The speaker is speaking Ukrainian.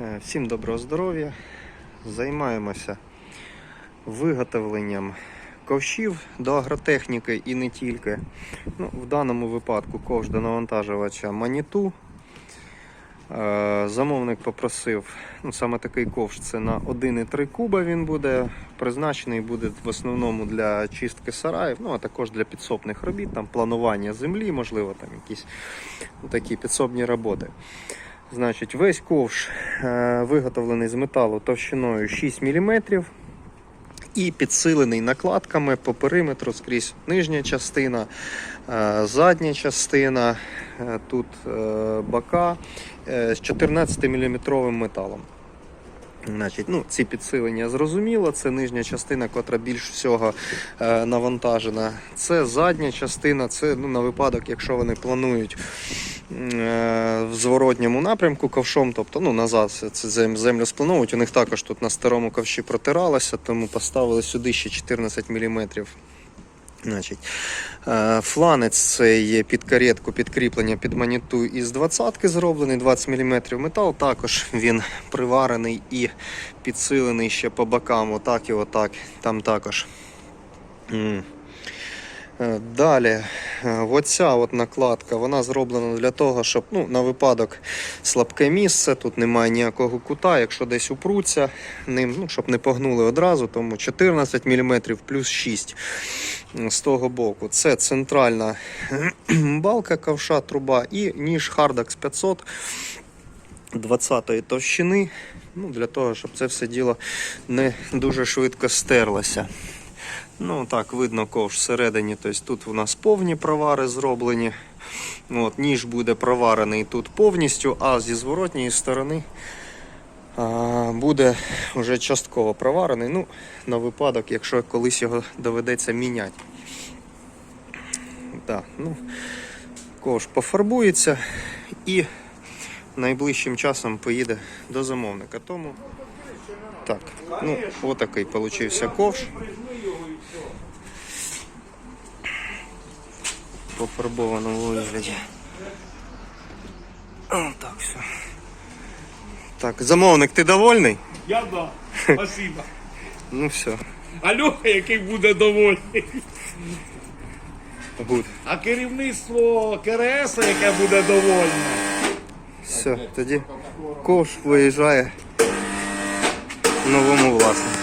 Е, Всім доброго здоров'я. Займаємося виготовленням ковшів до агротехніки і не тільки. Ну, в даному випадку ковш до навантажувача Маніту. Е, Замовник попросив ну, саме такий ковш це на 1,3 куба він буде призначений буде в основному для чистки сараїв, ну а також для підсобних робіт, там планування землі, можливо, там якісь ну, такі підсобні роботи. Значить, весь ковш е, виготовлений з металу товщиною 6 мм і підсилений накладками по периметру скрізь нижня частина, е, задня частина, е, тут бока з 14 мм металом. Значить, ну, ці підсилення зрозуміло, це нижня частина, котра більш всього навантажена. Це задня частина, це ну, на випадок, якщо вони планують в зворотньому напрямку ковшом, тобто ну, назад це землю сплановують. У них також тут на старому ковші протиралося, тому поставили сюди ще 14 мм. Значить, е, фланець це є під каретку підкріплення під маніту із 20-ки зроблений, 20 мм метал. Також він приварений і підсилений ще по бокам, отак і отак. Там також. Е, Далі, е, оця от накладка, вона зроблена для того, щоб ну, на випадок слабке місце, тут немає ніякого кута, якщо десь упруться ним, ну, щоб не погнули одразу, тому 14 мм плюс 6 з того боку. Це центральна балка ковша, труба і ніж Hardax 500 20-ї товщини, ну, для того, щоб це все діло не дуже швидко стерлося. Ну, так, видно ковш всередині. Тобто тут у нас повні провари зроблені. От, ніж буде проварений тут повністю, а зі зворотньої сторони а, буде вже частково проварений. Ну, на випадок, якщо колись його доведеться міняти. Так, ну, ковш пофарбується і найближчим часом поїде до замовника. Тому так, ну, отакий получився ковш. Пофарбованому вигляді. Так, все. Так, замовник, ти довольний? Я да. Спасибо. Ну все, А Льоха, який буде довольний. гуд. А керівництво КРС, яке буде довольне. Все, тоді ковш виїжджає новому власнику.